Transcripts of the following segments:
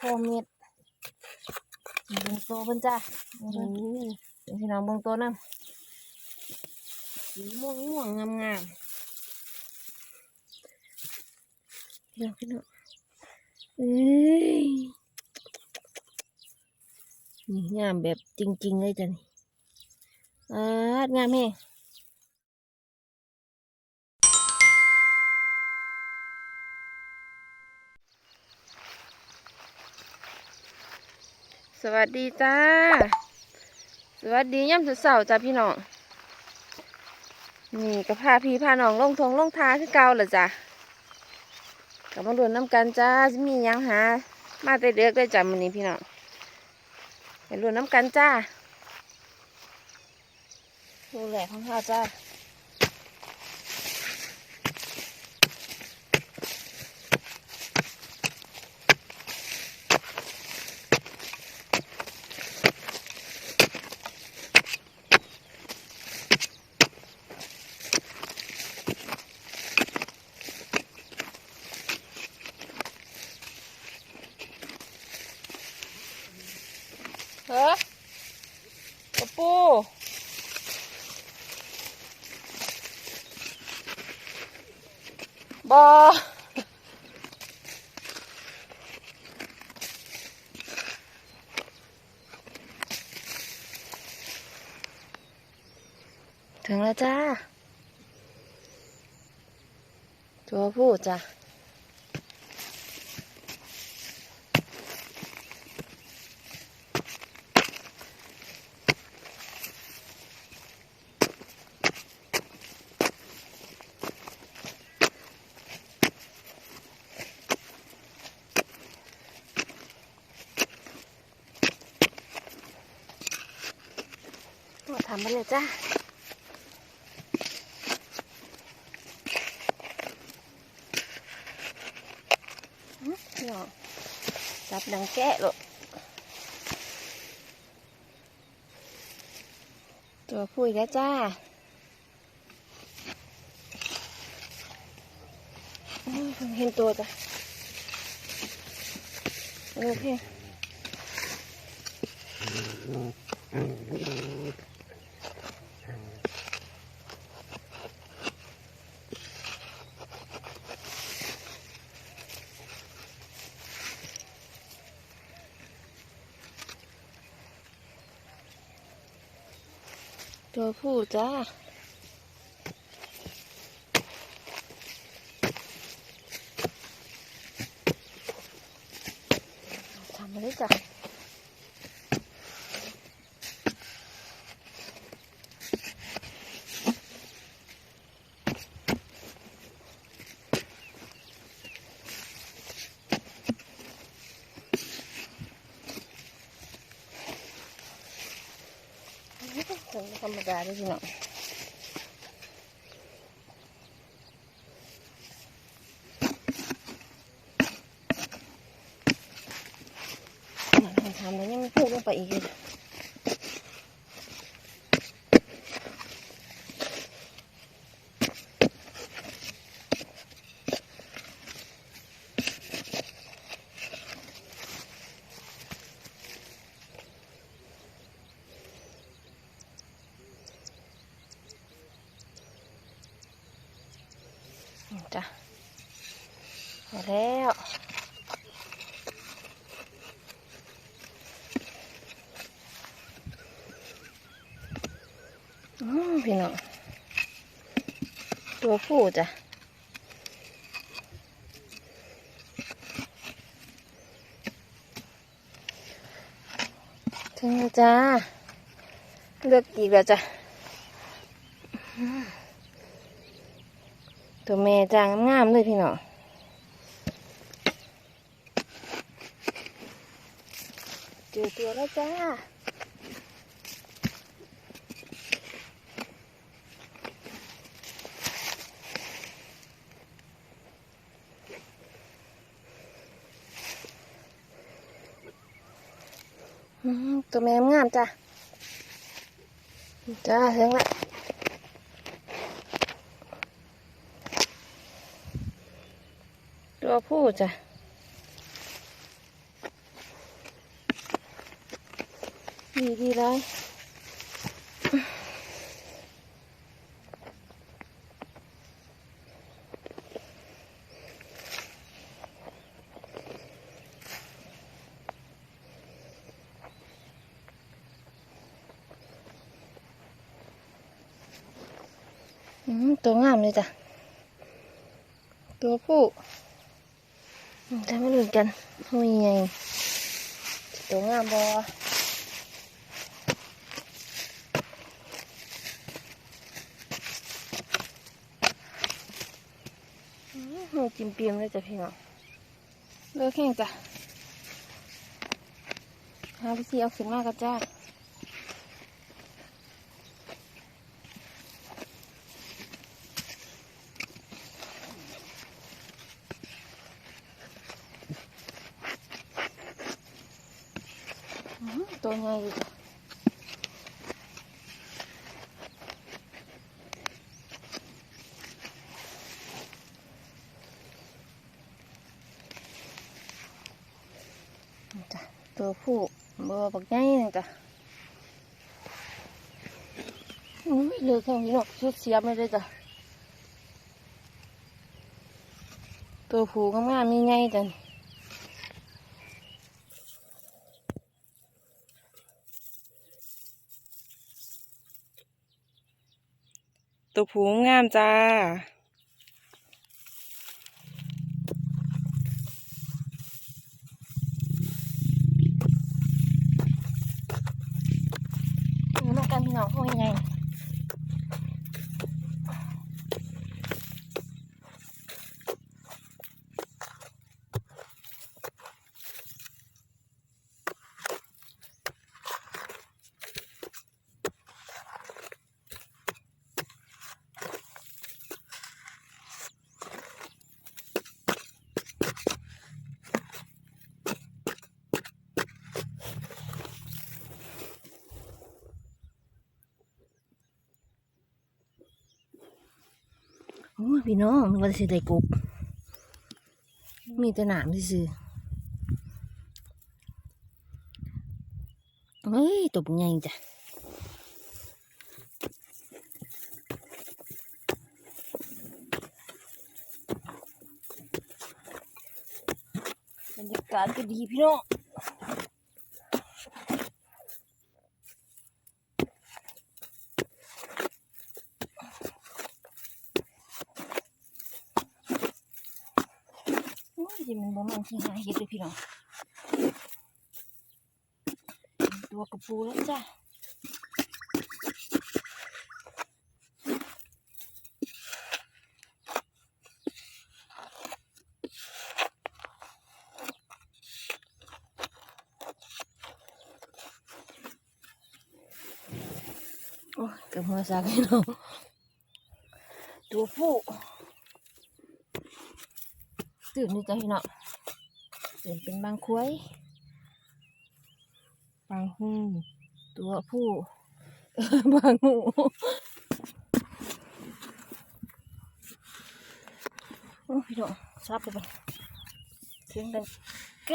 โคเม็ดเบิ่งโตเพิ่นจ้าเบิ่งเดี๋ยวพี่น้องเบิ่งโตนำสีม่วงม่วงงามงามๆพี่น้องพี่น้องเอ้ยนี่งามแบบจริงๆเลยจ้ะนี่อ่างามแฮง วัสดีจ้า สวัสดีย่ำสุดเสาร์จ้าพี่น้อง นี่ก็พาพี่พาน้องลงทงลงทาคือเก่าเหรอจ้ะกลับมาดูน้ำกันจ้ามียังหา มาแต่เด็กได้จ้ะมันนี้พี่น้องไปดูน้ำกันจ้าดูแหลกของข้าจ้า เฮ้กระปู บอถึงแล้วจ้า ตัวผู้จ้ะ มาทำมาเลยจ้าอื้อเดี๋ยวจับดังแกะเลยตัวผู้แล้วจ้าเห็นตัวจ้ะโอเค ตัวผู้จ้าทำมาเลยจ้ะ ธรรมดาด้วยพี่น้องทำแล้วยังไม่พูดลงไปอีกเลยนี่จ้ะมาแล้วอืม พี่น้องตัวผู้จ้ะถึงแล้วจ้าเลือกอีกแล้วจ้ะตัวแม่จ้างงามๆเลยพี่น้องเจอตัวแล้วจ้า ตัวแม่งามจ้ะ จ้าถึงละตัวผู้จ้ะดีดีเลย ตัวงามเลยจ้ะ ตัวผู้จะมาลุ้นกันว่ายังไงตัวงามบอหูจิ้มเปียมเลยจ้ะพี่น้องเลือกแข่งจ้ะหาพี่ซีเอาขึ้นมากระจ้า อื้อหือตัว ใหญ่อยู่จ้ะนี่จ้ะตัวผู้บอร์บักใหญ่นี่จ้ะอุ้ยเลือแค่นี้เนาะชุดเสียไม่ได้จ้ะตัวผู้งามๆมีใหญ่จ้ะ ตัวผูงงามจ้า น้องกันพี่น้องห้อยใหญ่ พี่น้องนึกว่าจะได้กบมีแต่หนามซื่อเฮ้ยตบใหญ่จ้ะบรรยากาศก็ดีพี่น้อง โอ้ยมันบ่มันที่หาเห็ดเลยพี่น้องตัวกระปูแล้วจ้ะโอ้กับหัวซากพี่น้องตัวผู้ ตื่นนี่จ้ะพี่น้องตื่นเป็นบางคุ้ยบางหูตัวผู้บางหูโอ้พี่น้องซับไปไปเสียงดังแก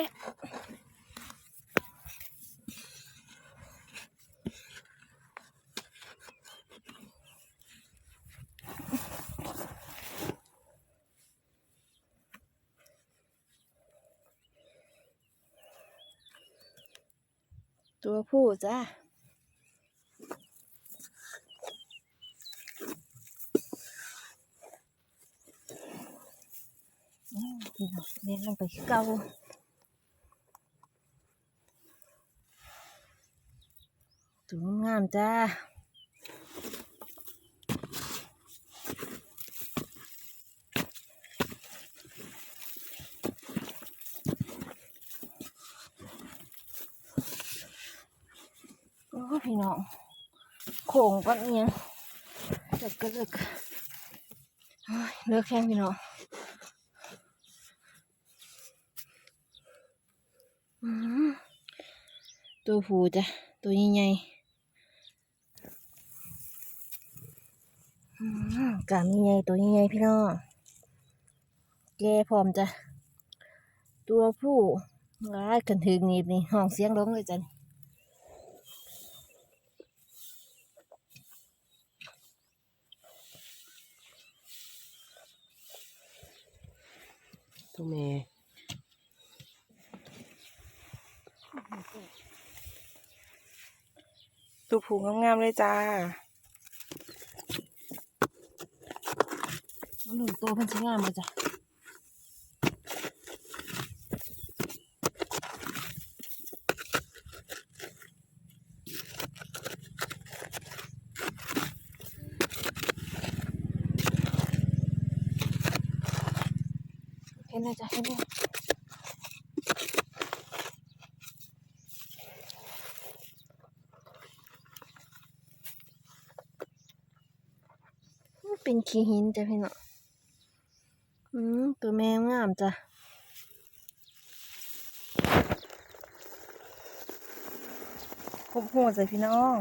ตัวผู้จ้าเน้องเล่นลงไปเก่าตัวงามจ้า พี่น้องโขงปันเนี่ยเลิกก็เลิกเลิกแข้งพี่น้องตัวผู้จ้ะ ตัวใหญ่ๆอืมกามใหญ่ตัวใหญ่พี่น้องแกพร้อมจ้ะ ตัวผู้ร้ายกันถึงนี่นี่ห้องเสียงร้องเลยจ้ะ ตัวแม่ตูผูงงามๆเลยจ้าหนึ่งตัวเพิ่นสิงามเลยจ้ะ นแล้วจ้ะเห็นแล้วมันเป็นขี้หินจ้ะพี่น้องอืมตัวแมวงามจ้ะครบหัวใจพี่น้อง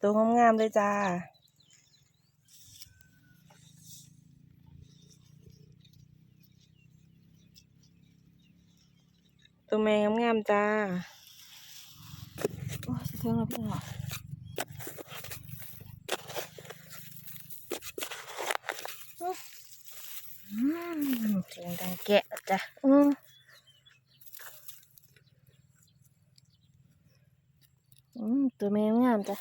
ตัวงามๆเลยจ้า ตัวแม่งามๆจ้าโอ้ยสะเทือนแล้วพี่น้องอืมเสียงดังแกะจ้ะอืมอืมตัวแมวงามจ้ะ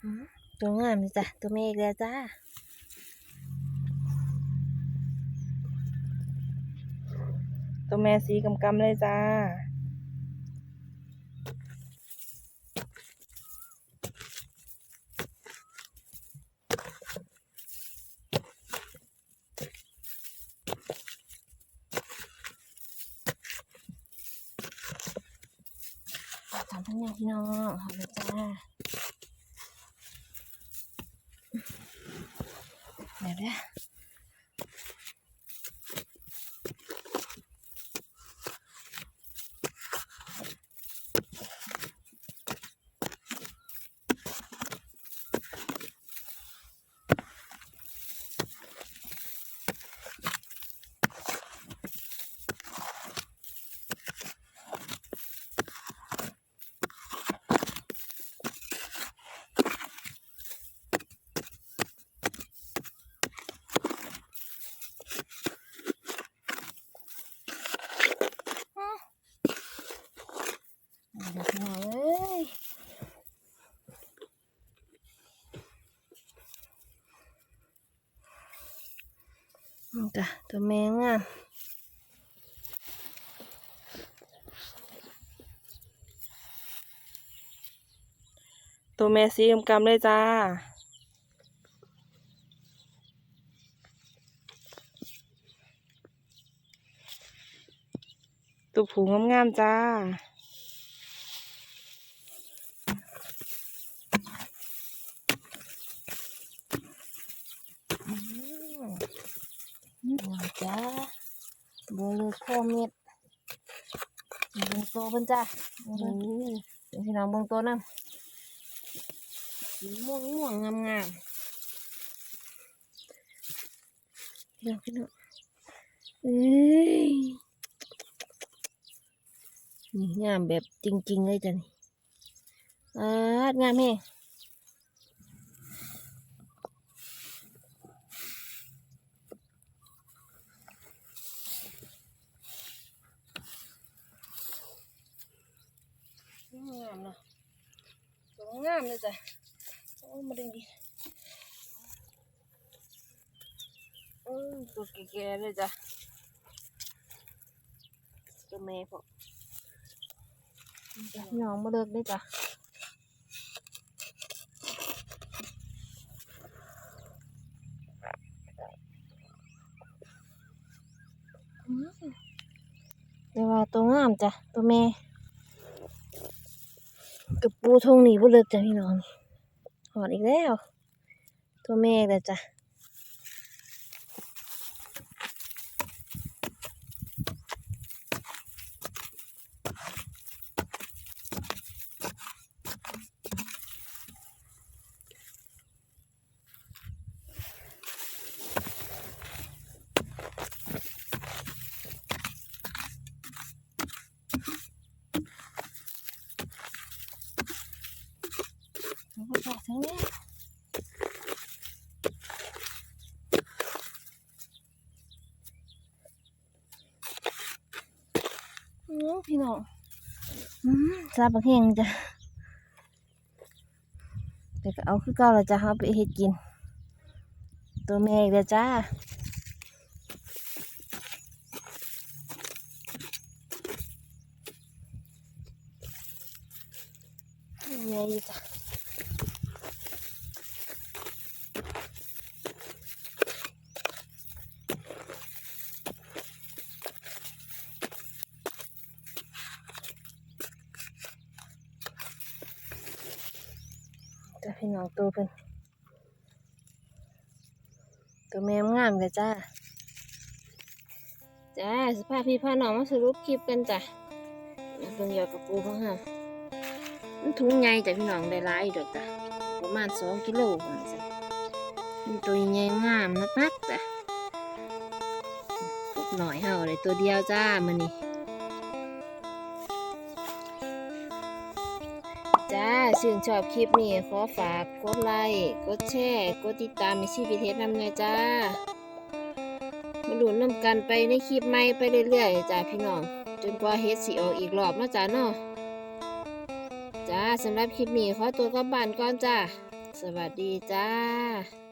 อืมตัวงามเลยจ้ะตัวแม่อีกแล้วจ้า ตัวแม่สีกำกำเลยจ้า ทำทั้งอย่างพี่น้องเอาเลยจ้าเดี๋ยวเด้อ เอาเดี๋ยวพี่น้องเอ้ยนี่จ้ะตัวแมงอะ ตัวแม่สีกำกำๆเลยจ้า ตัวผูงามๆจ้านี่จ้ะโบเลโคเม็ดเบิ่งโตเพิ่นจ้ะโอ้โหเดี๋ยวพี่น้องเบิ่งโตนำ สีม่วงม่วงงามงามเดี๋ยวพี่น้องเอ้ยนี่งามแบบจริง ๆ เลยจ้ะนี่อ่างามแฮงงามเนาะตัวงามเลยจ้ะโอ้มาดึงดิอืม ตัวแก่ๆเลยจ้ะตัวแม่พอจ้ะพี่น้องมาเลิกได้จ้ะอืมแต่ว่าตัวงามจ้ะตัวแม่กับปูทงนี่บ่เลิกจ้ะพี่น้องหอดอีกแล้ว ตัวแม่เลยจ้ะ พี่น้องซาบักแห้งจ้ะแต่ก็เอาคือเก่าเราจะเอาไปเฮ็ดกิน ตัวแม่อีกแล้วจ้า พี่น้องตัวเพิ่นตัวแม่งามเลยจ้า จ้าสภาพพี่พาน้องมาสรุปคลิปกันจ้ะมาเบิ่งยอดกระปูของเฮามันถุงใหญ่จ้ะพี่น้องได้หลายอยู่ดอกจ้ะประมาณสองกิโลประมาจ้ะมันตัวใหญ่งามนักๆจ้ะกบหน่อยเฮาเลยตัวเดียวจ้ามื้อนี้ จ้าชื่นชอบคลิปนี้ขอฝากกดไลค์กดแชร์กดติดตามในชีวิตเทสนำเลยจ้ามาดูน้ำกันไปในคลิปใหม่ไปเรื่อยๆจ้าพี่น้อง จนกว่าเฮ็ดสีออกอีกรอบเนาะจ้าเนาะจ้าสำหรับคลิปนี้ขอตัวกลับบ้านก่อนจ้าสวัสดีจ้า